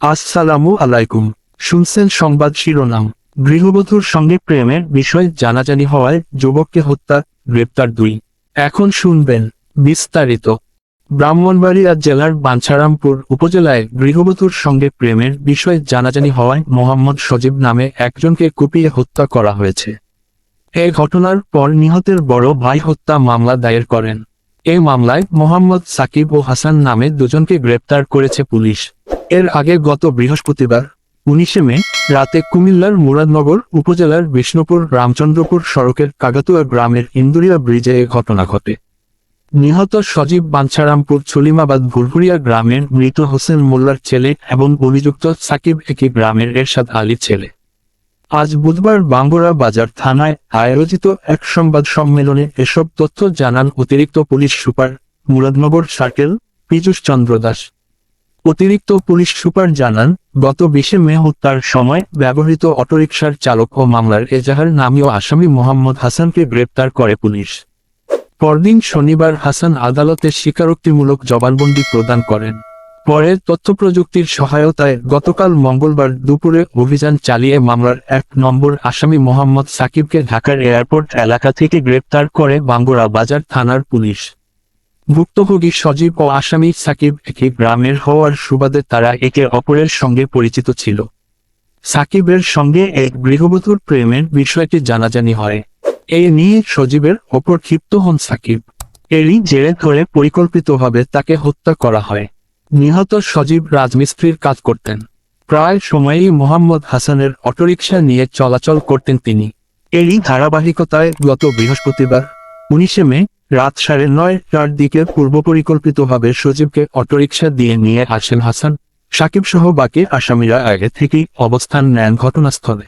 আসসালামু আলাইকুম। শুনছেন সংবাদ শিরোনাম। গৃহবধূর সঙ্গে প্রেমের বিষয় জানাজানি হওয়ায় যুবককে হত্যা, গ্রেপ্তার দুই। এখন শুনবেন বিস্তারিত। ব্রাহ্মণবাড়িয়া জেলার বাঞ্ছারামপুর উপজেলায় গৃহবধূর সঙ্গে প্রেমের বিষয়ে জানাজানি হওয়ায় মোহাম্মদ সজীব নামে একজনকে কুপিয়ে হত্যা করা হয়েছে। এ ঘটনার পর নিহতের বড় ভাই হত্যা মামলা দায়ের করেন। এই মামলায় মোহাম্মদ সাকিব ও হাসান নামে দুজনকে গ্রেপ্তার করেছে পুলিশ। এর আগে গত বৃহস্পতিবার, উনিশে মে, রাতে কুমিল্লার মুরাদনগর উপজেলার বিষ্ণুপুর রামচন্দ্রপুর সড়কের কাগাতুয়া গ্রামের ইন্দুরিয়া ব্রিজে এ ঘটনা ঘটে। নিহত সজীব বাঞ্ছারামপুর ছলিমাবাদ ভুরভুরিয়া গ্রামের মৃত হোসেন মোল্লার ছেলে এবং অভিযুক্ত সাকিব একই গ্রামের এরশাদ আলীর ছেলে। আজ বুধবার বাঙ্গুরা বাজার থানায় আয়োজিত এক সংবাদ সম্মেলনে এসব তথ্য জানান অতিরিক্ত police super Muradnagar circle Piyush Chandra Das. অতিরিক্ত পুলিশ সুপার জানান, গত বিশে মে হত্যার সময় ব্যবহৃত অটোরিকশার চালক ও মামলার এজাহার নামীয় আসামি মোহাম্মদ হাসানকে গ্রেপ্তার করে পুলিশ। পরদিন শনিবার হাসান আদালতে স্বীকারোক্তিমূলক জবানবন্দি প্রদান করেন। পরে তথ্য প্রযুক্তির সহায়তায় গতকাল মঙ্গলবার দুপুরে অভিযান চালিয়ে মামলার এক নম্বর আসামি মোহাম্মদ সাকিবকে ঢাকার এয়ারপোর্ট এলাকা থেকে গ্রেপ্তার করে বাঙ্গুরা বাজার থানার পুলিশ। ভুক্তভোগী সজীব ও আসামি সাকিব একই গ্রামের হওয়ার সুবাদে তারা একে অপরের সঙ্গে পরিচিত ছিল। সাকিবের সঙ্গে এক গৃহবধূর প্রেমের বিষয়টি জানাজানি হয়। এই নিয়ে সজীবের ওপর ক্ষিপ্ত হন সাকিব। এরই জেরে ধরে পরিকল্পিতভাবে তাকে হত্যা করা হয়। নিহত সজীব রাজমিস্ত্রির কাজ করতেন। প্রায় সময়েই মোহাম্মদ হাসানের অটোরিকশা নিয়ে চলাচল করতেন তিনি। এরই ধারাবাহিকতায় গত বৃহস্পতিবার, উনিশে মে রাত সাড়ে নয়টার দিকে পূর্ব পরিকল্পিতভাবে সজীবকে অটোরিকশা দিয়ে নিয়ে আসেন হাসান, সাকিব সহ বাকি আসামিরা আগে থেকেই অবস্থান নেন ঘটনাস্থলে।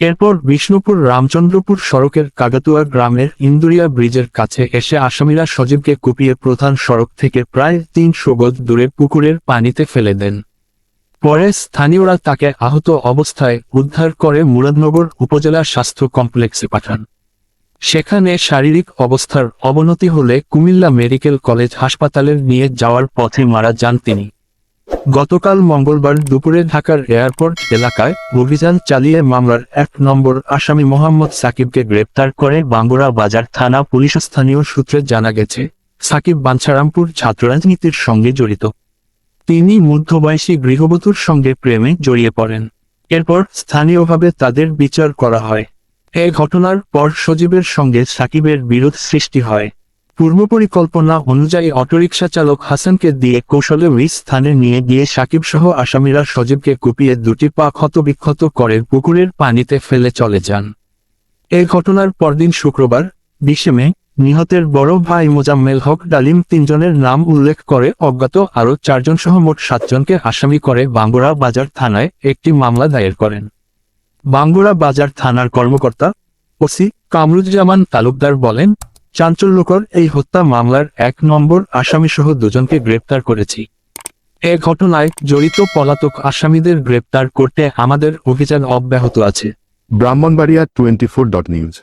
এরপর বিষ্ণুপুর রামচন্দ্রপুর সড়কের কাগাতুয়া গ্রামের ইন্দুরিয়া ব্রিজের কাছে এসে আসামিরা সজীবকে কুপিয়ে প্রধান সড়ক থেকে প্রায় তিনশো গজ দূরে পুকুরের পানিতে ফেলে দেন। পরে স্থানীয়রা তাকে আহত অবস্থায় উদ্ধার করে মুরাদনগর উপজেলা স্বাস্থ্য কমপ্লেক্সে পাঠান। সেখানে শারীরিক অবস্থার অবনতি হলে কুমিল্লা মেডিকেল কলেজ হাসপাতালে নিয়ে যাওয়ার পথে মারা যান তিনি। গতকাল মঙ্গলবার দুপুরে ঢাকার এয়ারপোর্ট এলাকায় অভিযান চালিয়ে মামলার এক নম্বর আসামি মোহাম্মদ সাকিবকে গ্রেপ্তার করে বাঙ্গুরা বাজার থানা পুলিশ স্থানীয় সূত্রে জানা গেছে, সাকিব বাঞ্ছারামপুর ছাত্র রাজনীতির সঙ্গে জড়িত। তিনি মধ্যবয়সী গৃহবধূর সঙ্গে প্রেমে জড়িয়ে পড়েন। এরপর স্থানীয়ভাবে তাদের বিচার করা হয়। এ ঘটনার পর সজীবের সঙ্গে সাকিবের বিরোধ সৃষ্টি হয়। পূর্বপরিকল্পনা অনুযায়ী অটোরিকশা চালক হাসানকে দিয়ে কৌশলে ওই স্থানে নিয়ে গিয়ে সাকিব সহ আসামিরা সজীবকে কুপিয়ে দুটি পা ক্ষতবিক্ষত করে পুকুরের পানিতে ফেলে চলে যান। এ ঘটনার পরদিন শুক্রবার, বিশে মে, নিহতের বড় ভাই মোজাম্মেল হক ডালিম তিনজনের নাম উল্লেখ করে অজ্ঞাত আরও চারজন সহ মোট সাতজনকে আসামি করে বাঙ্গুড়া বাজার থানায় একটি মামলা দায়ের করেন। বাঙ্গুড়া বাজার থানার কর্মকর্তা ওসি কামরুজ্জামান তালুকদার বলেন, চাঞ্চল্যকর এই হত্যা মামলার এক নম্বর আসামিসহ দুজনকে গ্রেপ্তার করেছি। এ ঘটনায় জড়িত পলাতক আসামিদের গ্রেপ্তার করতে আমাদের অভিযান অব্যাহত আছে। Brahmanbaria twenty four dot news.